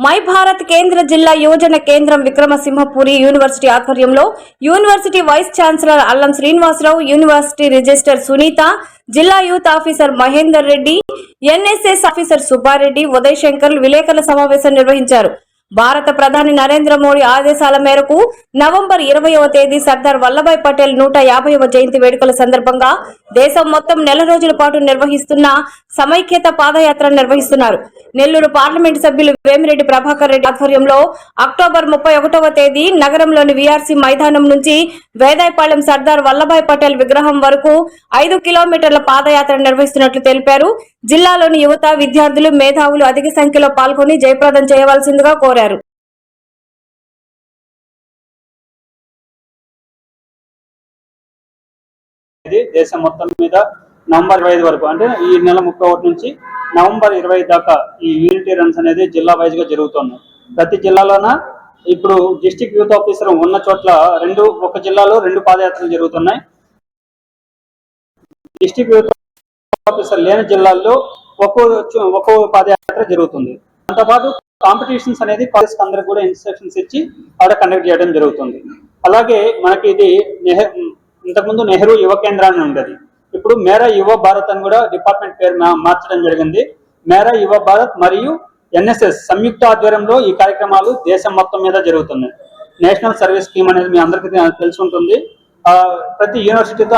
My Bharat కేంద్ర జిల్లా యువజన కేంద్రం విక్రమసింహపురి యూనివర్సిటీ ఆధ్వర్యంలో university vice chancellor Allam Srinivasarao university register Sunitha జిల్లా youth officer Mahender Reddy NSS officer Subbareddy Uday Shankar విలేకరుల సమావేశం నిర్వహించారు. భారత ప్రధాని నరేంద్ర మోడీ ఆదేశాల మేరకు నవంబర్ ఇరవయవ తేదీ సర్దార్ వల్లభాయ్ పటేల్ నూట యాభైవ జయంతి వేడుకల సందర్భంగా దేశం మొత్తం నెల రోజుల పాటు నిర్వహిస్తున్న సమైక్యత పాదయాత్ర నిర్వహిస్తున్నారు. నెల్లూరు పార్లమెంటు సభ్యులు వేమిరెడ్డి ప్రభాకర్ రెడ్డి ఆధ్వర్యంలో అక్టోబర్ ముప్పై ఒకటవ తేదీ నగరంలోని వీఆర్సీ మైదానం నుంచి వేదాయపాలెం సర్దార్ వల్లభాయ్ పటేల్ విగ్రహం వరకు ఐదు కిలోమీటర్ల పాదయాత్ర నిర్వహిస్తున్నట్లు తెలిపారు. జిల్లాలోని యువత విద్యార్థులు మేధావులు అధిక సంఖ్యలో పాల్గొని జయప్రదం చేయవలసిందిగా కోరారు. ఇది దేశం మొత్తం మీద నవంబర్ ఇరవై ఐదు వరకు. అంటే ఈ నెల ముప్పై ఒకటి నుంచి నవంబర్ ఇరవై దాకా ఈ యూనిటీ రన్స్ అనేది జిల్లా వైజ్గా జరుగుతున్నాయి ప్రతి జిల్లాలోన ఇప్పుడు డిస్టిక్ యూత్ ఆఫీసర్ ఉన్న చోట్ల రెండు ఒక జిల్లాలో రెండు పాదయాత్రలు జరుగుతున్నాయి. డిస్టిక్ యూత్ ఆఫీసర్ లేని జిల్లాల్లో ఒక్కో ఒక్కో పాదయాత్ర జరుగుతుంది. దాంతోపాటు కాంపిటీషన్స్ అనేది కాలేజ్ అందరికి కూడా ఇన్స్ట్రక్షన్స్ ఇచ్చి ఆడ కండక్ట్ చేయడం జరుగుతుంది. అలాగే మనకి ఇది నెహ్- ఇంతకుముందు నెహ్రూ యువ కేంద్రాన్ని ఉండేది. ఇప్పుడు మేరా యువ భారత్ అని కూడా డిపార్ట్మెంట్ పేరు మార్చడం జరిగింది. మేరా యువ భారత్ మరియు ఎన్ఎస్ఎస్ సంయుక్త ఆధ్వర్యంలో ఈ కార్యక్రమాలు దేశం మొత్తం మీద జరుగుతున్నాయి. నేషనల్ సర్వీస్ స్కీమ్ అనేది మీ అందరికీ తె- తెలిసి ఉంటుంది. ప్రతి యూనివర్సిటీతో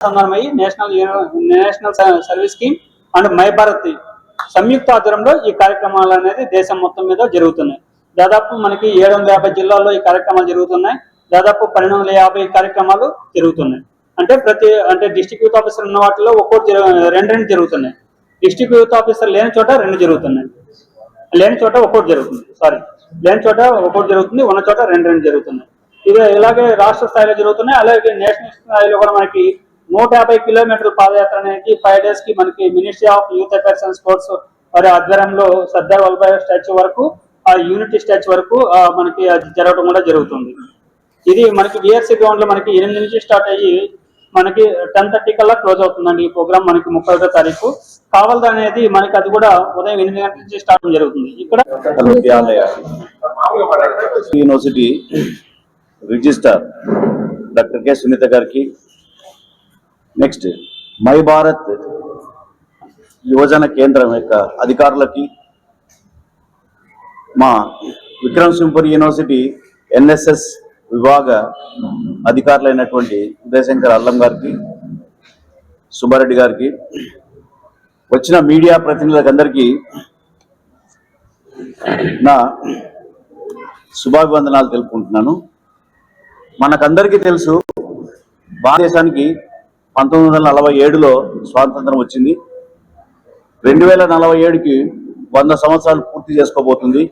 అనుసంధానమై national national service scheme and my Bharat సంయుక్త ఆధ్వర్యంలో ఈ కార్యక్రమాలు అనేది దేశం మొత్తం మీద జరుగుతున్నాయి. దాదాపు మనకి ఏడు వందల యాభై జిల్లాల్లో ఈ కార్యక్రమాలు జరుగుతున్నాయి. దాదాపు పన్నెండు వందల యాభై కార్యక్రమాలు జరుగుతున్నాయి. అంటే ప్రతి అంటే డిస్టిక్ యూత్ ఆఫీసర్ ఉన్న వాటిలో ఒక్కోటి రెండు రెండు జరుగుతున్నాయి. డిస్ట్రిక్ట్ యూత్ ఆఫీసర్ లేని చోట రెండు జరుగుతున్నాయి. లేని చోట ఒక్కోటి జరుగుతుంది. సారీ లేని చోట ఒక్కోటి జరుగుతుంది. ఉన్న చోట రెండు రెండు జరుగుతున్నాయి. ఇది ఇలాగే రాష్ట్ర స్థాయిలో జరుగుతున్నాయి. అలాగే నేషనల్ స్థాయిలో కూడా మనకి నూట యాభై కిలోమీటర్ల పాదయాత్ర అనేది ఫైవ్ డేస్కి మనకి ministry of youth affairs and sports వారి ఆధ్వర్యంలో సర్దార్ వల్లభాయ్ స్టాచ్యూ వరకు ఆ యూనిటీ స్టాచ్యూ వరకు మనకి అది జరగడం కూడా జరుగుతుంది. ఇది మనకి విఆర్సీ గ్రౌండ్లో మనకి ఎనిమిది నుంచి స్టార్ట్ అయ్యి మనకి టెన్ థర్టీ కల్లా క్లోజ్ అవుతుందండి ఈ ప్రోగ్రామ్ మనకి ముప్పై ఒకటో తారీఖు. కావాలది అనేది మనకి అది కూడా ఉదయం ఎనిమిది గంటల నుంచి స్టార్ట్ జరుగుతుంది. ఇక్కడ university registrar doctor K Sunitha గారికి నెక్స్ట్ మై భారత్ యువజన కేంద్రం యొక్క అధికారులకి మా విక్రమ్ సింపురి యూనివర్సిటీ ఎన్ఎస్ఎస్ విభాగ అధికారులైనటువంటి ఉదయశంకర్ అల్లం గారికి సుబ్బారెడ్డి గారికి వచ్చిన మీడియా ప్రతినిధులకందరికీ నా శుభాభివందనాలు తెలుపుకుంటున్నాను. మనకందరికీ తెలుసు భారతదేశానికి పంతొమ్మిది వందల నలభై ఏడులో స్వాతంత్రం వచ్చింది. రెండు వేల నలభై ఏడుకి వంద సంవత్సరాలు పూర్తి చేసుకోబోతుంది.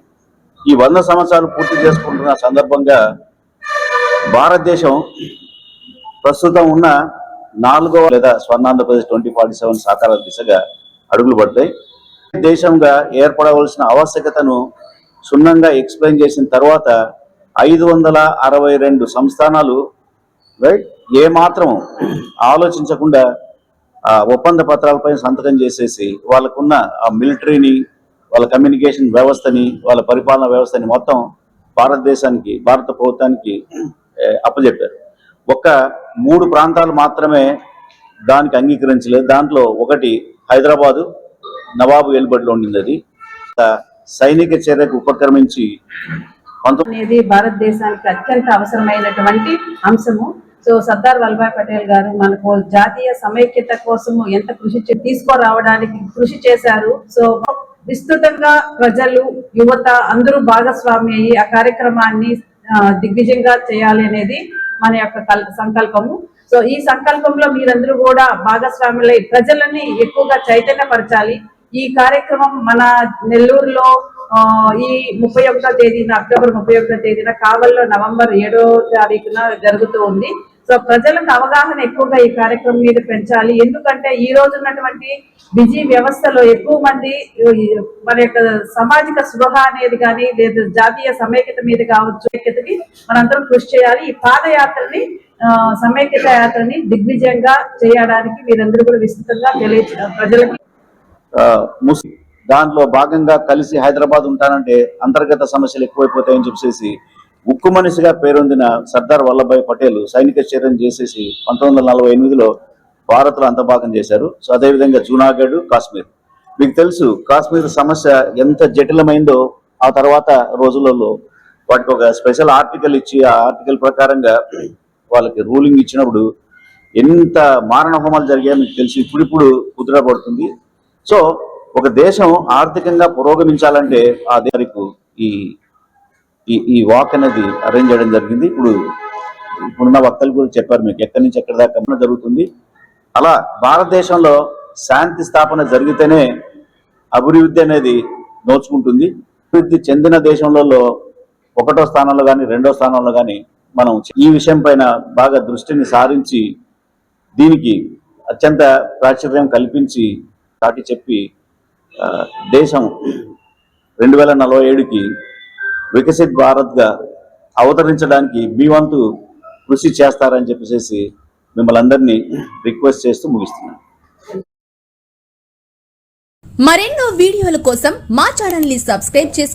ఈ వంద సంవత్సరాలు పూర్తి చేసుకుంటున్న సందర్భంగా భారతదేశం ప్రస్తుతం ఉన్న నాలుగవ లేదా స్వర్ణాంధ్రప్రదేశ్ ట్వంటీ ఫార్టీ సెవెన్ సాకార దిశగా అడుగులు పడతాయి. దేశంగా ఏర్పడవలసిన ఆవశ్యకతను క్షుణ్ణంగా ఎక్స్ప్లెయిన్ చేసిన తర్వాత ఐదు వందల అరవై రెండు సంస్థానాలు రైట్ ఏ మాత్రం ఆలోచించకుండా ఆ ఒప్పంద పత్రాలపై సంతకం చేసేసి వాళ్ళకున్న ఆ మిలిటరీని వాళ్ళ కమ్యూనికేషన్ వ్యవస్థని వాళ్ళ పరిపాలన వ్యవస్థని మొత్తం భారతదేశానికి భారత ప్రభుత్వానికి అప్పజెప్పారు. అప్పచెప్పారు ఒక్క మూడు ప్రాంతాలు మాత్రమే దానికి అంగీకరించలేదు. దాంట్లో ఒకటి హైదరాబాదు నవాబు వెలుబడిలో ఉండింది అది. సైనిక చర్యకు ఉపక్రమించి అనేది భారతదేశానికి అత్యంత అవసరమైనటువంటి అంశము. సో సర్దార్ వల్లభాయ్ పటేల్ గారు మనకు జాతీయ సమైక్యత కోసము ఎంత కృషి చే- తీసుకురావడానికి కృషి చేశారు. సో విస్తృతంగా ప్రజలు యువత అందరూ భాగస్వామి అయ్యి ఆ కార్యక్రమాన్ని దిగ్విజయంగా చేయాలి అనేది మన యొక్క కల్- సంకల్పము. సో ఈ సంకల్పంలో మీరందరూ కూడా భాగస్వాములై ప్రజలని ఎక్కువగా చైతన్యపరచాలి. ఈ కార్యక్రమం మన నెల్లూరులో ఈ ముప్పై ఒకటో తేదీన అక్టోబర్ ముప్పై ఒకటో తేదీన కావల్లో నవంబర్ ఏడో తారీఖున జరుగుతూ ఉంది. సో ప్రజలకు అవగాహన ఎక్కువగా ఈ కార్యక్రమం మీద పెంచాలి. ఎందుకంటే ఈ రోజు ఉన్నటువంటి బిజీ వ్యవస్థలో ఎక్కువ మంది మన యొక్క సామాజిక స్పృహ అనేది కానీ లేదా జాతీయ సమైక్యత మీద కావచ్చు ఐక్యతకి మనందరం కృషి చేయాలి. ఈ పాదయాత్రని సమైక్యత యాత్రని దిగ్విజయంగా చేయడానికి మీరందరూ కూడా విస్తృతంగా తెలియ ప్రజలకి దాంట్లో భాగంగా కలిసి హైదరాబాద్ ఉంటానంటే అంతర్గత సమస్యలు ఎక్కువైపోతాయని చెప్పేసి ఉక్కు మనిషిగా పేరొందిన సర్దార్ వల్లభాయ్ పటేల్ సైనిక చర్యను చేసేసి పంతొమ్మిది వందల నలభై ఎనిమిదిలో భారత్లో అంతభాగం చేశారు. సో అదేవిధంగా జూనాగఢ్ కాశ్మీర్. మీకు తెలుసు కాశ్మీర్ సమస్య ఎంత జటిలమైందో ఆ తర్వాత రోజులలో వాటికి ఒక స్పెషల్ ఆర్టికల్ ఇచ్చి ఆ ఆర్టికల్ ప్రకారంగా వాళ్ళకి రూలింగ్ ఇచ్చినప్పుడు ఎంత మారణ హోమాలు జరిగాయో మీకు తెలిసి ఇప్పుడిప్పుడు కుదురపడుతుంది సో ఒక దేశం ఆర్థికంగా పురోగమించాలంటే ఆ దేశకు ఈ ఈ ఈ వాక్ అనేది అరేంజ్ చేయడం జరిగింది. ఇప్పుడు ఇప్పుడున్న వక్తలు కూడా చెప్పారు మీకు ఎక్కడి నుంచి ఎక్కడి దాకా జరుగుతుంది. అలా భారతదేశంలో శాంతి స్థాపన జరిగితేనే అభివృద్ధి అనేది నోచుకుంటుంది. అభివృద్ధి చెందిన దేశంలో ఒకటో స్థానంలో కానీ రెండో స్థానంలో కానీ మనం ఈ విషయం పైన బాగా దృష్టిని సారించి దీనికి అత్యంత ప్రాచుర్యం కల్పించి దాటి చెప్పి దేశం రెండు వేల నలభై ఏడుకి వికసిత్ భారత్గా అవతరించడానికి మీ వంతు కృషి చేస్తారని చెప్పేసి మిమ్మల్ని అందరినీ రిక్వెస్ట్ చేస్తూ ముగిస్తున్నాను. మరెన్నో వీడియోల కోసం మా ఛానల్ని సబ్స్క్రైబ్ చేసుకోండి